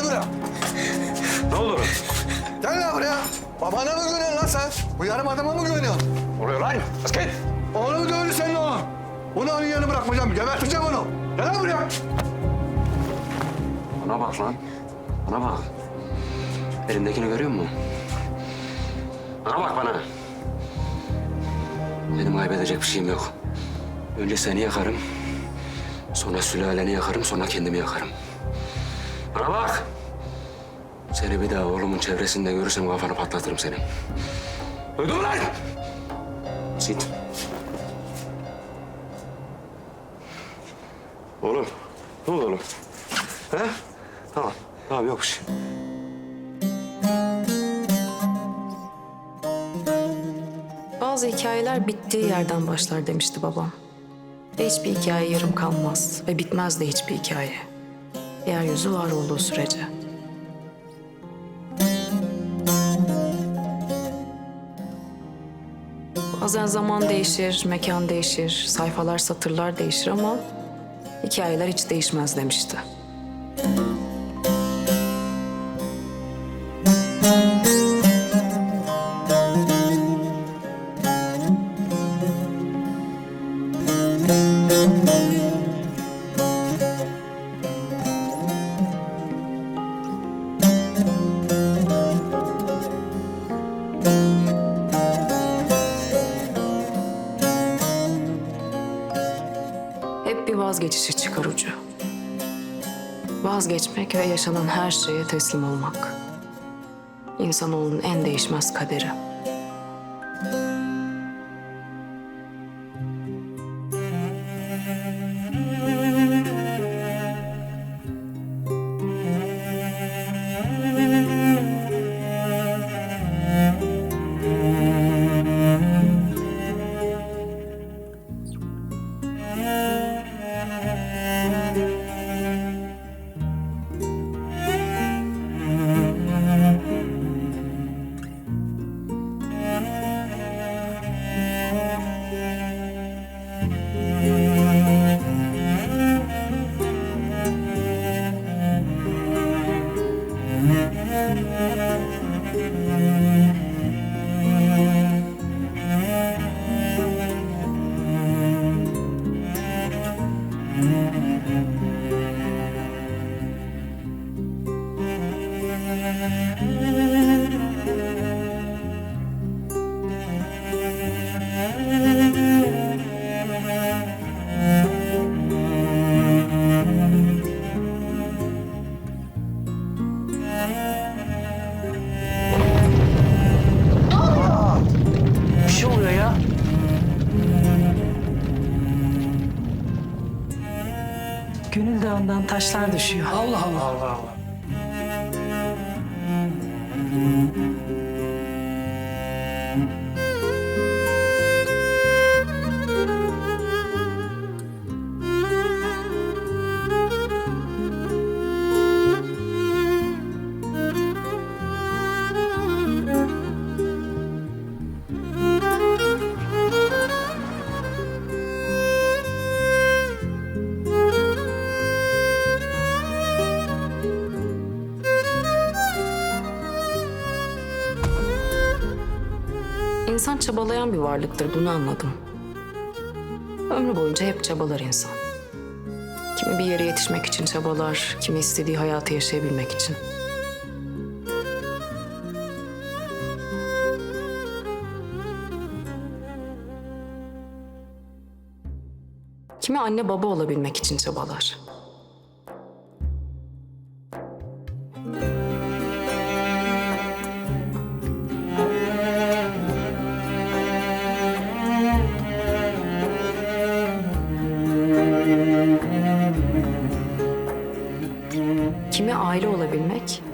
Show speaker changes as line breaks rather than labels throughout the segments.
Gel buraya.
Ne olur?
Gel lan buraya. Babana mı güveniyorsun lan sen? Bu yarım adama mı güveniyorsun?
Oluyor lan. Bas git.
Oğlum dövdü senin oğlum. Bunu onun yanına bırakmayacağım. Geberteceğim onu. Gel lan buraya.
Bana bak lan. Bana bak. Elimdekini görüyor musun? Bana bak bana. Benim kaybedecek bir şeyim yok. Önce seni yakarım. Sonra sülaleni yakarım, sonra kendimi yakarım. Bana bak. Seni bir daha oğlumun çevresinde görürsem kafanı patlatırım senin. Duydun lan? Sit. Oğlum, ne oldu oğlum? He? Tamam, tamam yok bir şey.
Bazı hikayeler bittiği yerden başlar demişti babam. Hiçbir hikaye yarım kalmaz ve bitmez de hiçbir hikaye. Yeryüzü var olduğu sürece. Bazen zaman değişir, mekan değişir, sayfalar, satırlar değişir ama hikayeler hiç değişmez demişti. Vazgeçişe çıkar ucu. Vazgeçmek ve yaşanan her şeye teslim olmak. İnsanoğlunun en değişmez kaderi.
Bir
Dağı'ndan taşlar düşüyor.
Allah Allah. Allah Allah.
İnsan çabalayan bir varlıktır, bunu anladım. Ömrü boyunca hep çabalar insan. Kimi bir yere yetişmek için çabalar, kimi istediği hayatı yaşayabilmek için. Kimi anne baba olabilmek için çabalar.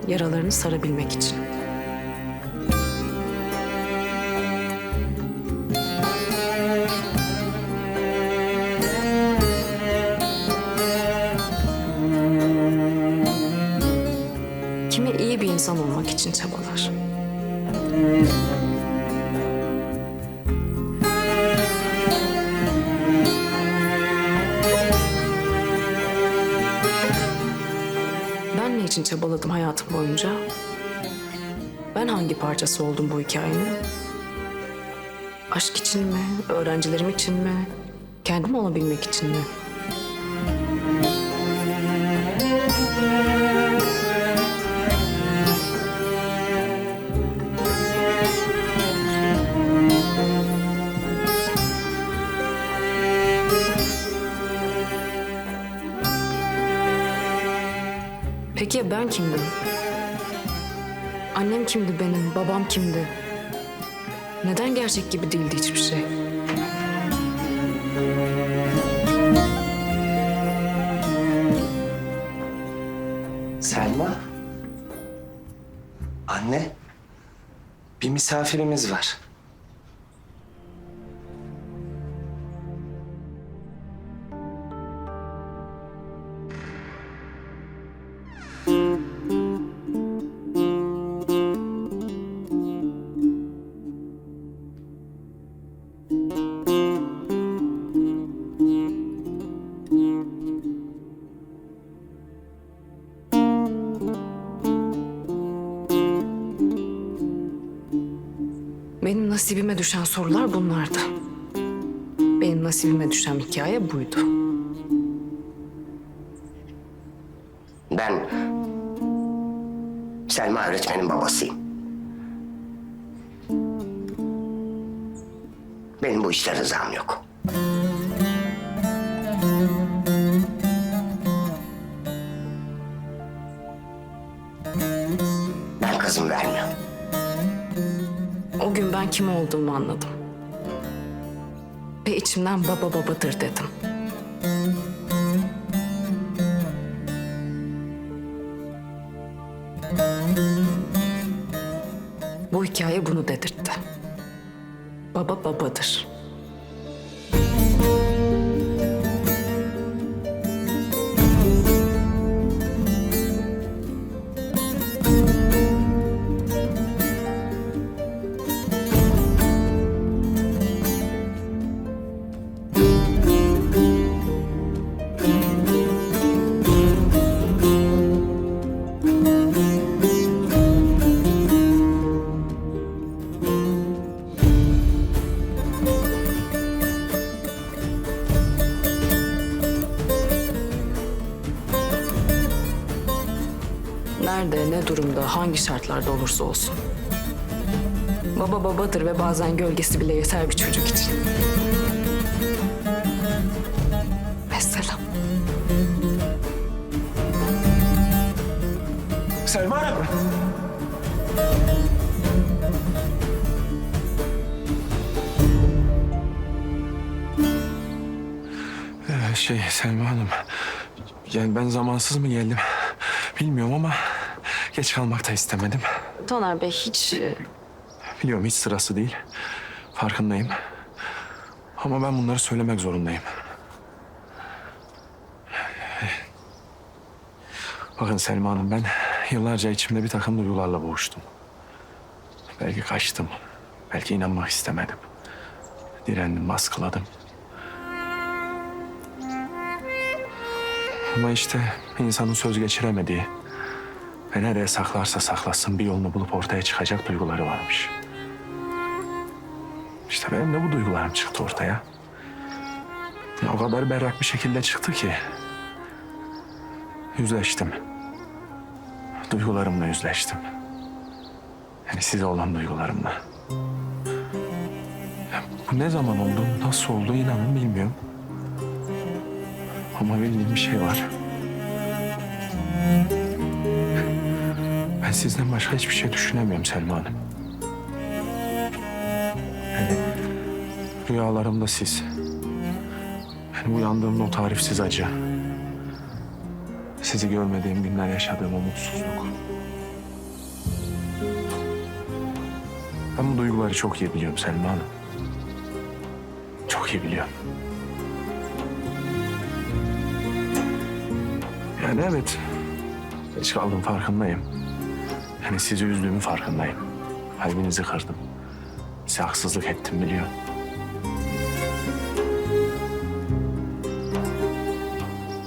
Yaralarını sarabilmek için. Kimi iyi bir insan olmak için çabalar. Ben ne için çabaladım hayatım boyunca? Ben hangi parçası oldum bu hikayenin? Aşk için mi? Öğrencilerim için mi? Kendim olabilmek için mi? Peki ya ben kimdim? Annem kimdi benim? Babam kimdi? Neden gerçek gibi değildi hiçbir şey?
Selma. Anne. Bir misafirimiz var.
Benim nasibime düşen sorular bunlardı. Benim nasibime düşen hikaye buydu.
Ben Selma öğretmenin babasıyım. Benim bu işte rızam yok. Ben kızım vermiyorum.
O gün ben kim olduğumu anladım. Ve içimden baba babadır dedim. Bu hikaye bunu dedirtti. Baba babadır. Nerede, ne durumda, hangi şartlarda olursa olsun. Baba babadır ve bazen gölgesi bile yeter bir çocuk için. Mesela.
Selma Hanım.
Ee, Şey Selma Hanım, yani ben zamansız mı geldim bilmiyorum ama geç kalmak da istemedim.
Taner Bey hiç e,
Biliyorum hiç sırası değil, farkındayım. Ama ben bunları söylemek zorundayım. Bakın Selma Hanım ben yıllarca içimde bir takım duygularla boğuştum. Belki kaçtım, belki inanmak istemedim. Direndim, baskıladım. Ama işte insanın söz geçiremediği ve nereye saklarsa saklasın bir yolunu bulup ortaya çıkacak duyguları varmış. İşte benim de bu duygularım çıktı ortaya. Ya O kadar berrak bir şekilde çıktı ki. Yüzleştim. Duygularımla yüzleştim. Yani size olan duygularımla. Ya bu ne zaman oldu, nasıl oldu inanın bilmiyorum. Ama bildiğim bir şey var. Ben sizden başka hiçbir şey düşünemiyorum Selma Hanım. Yani rüyalarımda siz. Yani uyandığımda o tarifsiz acı. Sizi görmediğim günler yaşadığım o mutsuzluk. Ben bu duyguları çok iyi biliyorum Selma Hanım. Çok iyi biliyorum. Yani evet. Geç kaldım farkındayım. Yani sizi üzdüğümün farkındayım. Kalbinizi kırdım. Size haksızlık ettim biliyorum.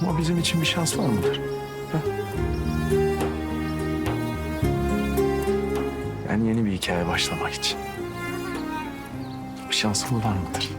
Ama bizim için bir şans var mıdır? Ha? Yani yeni bir hikaye başlamak için. Bir şansım var mıdır?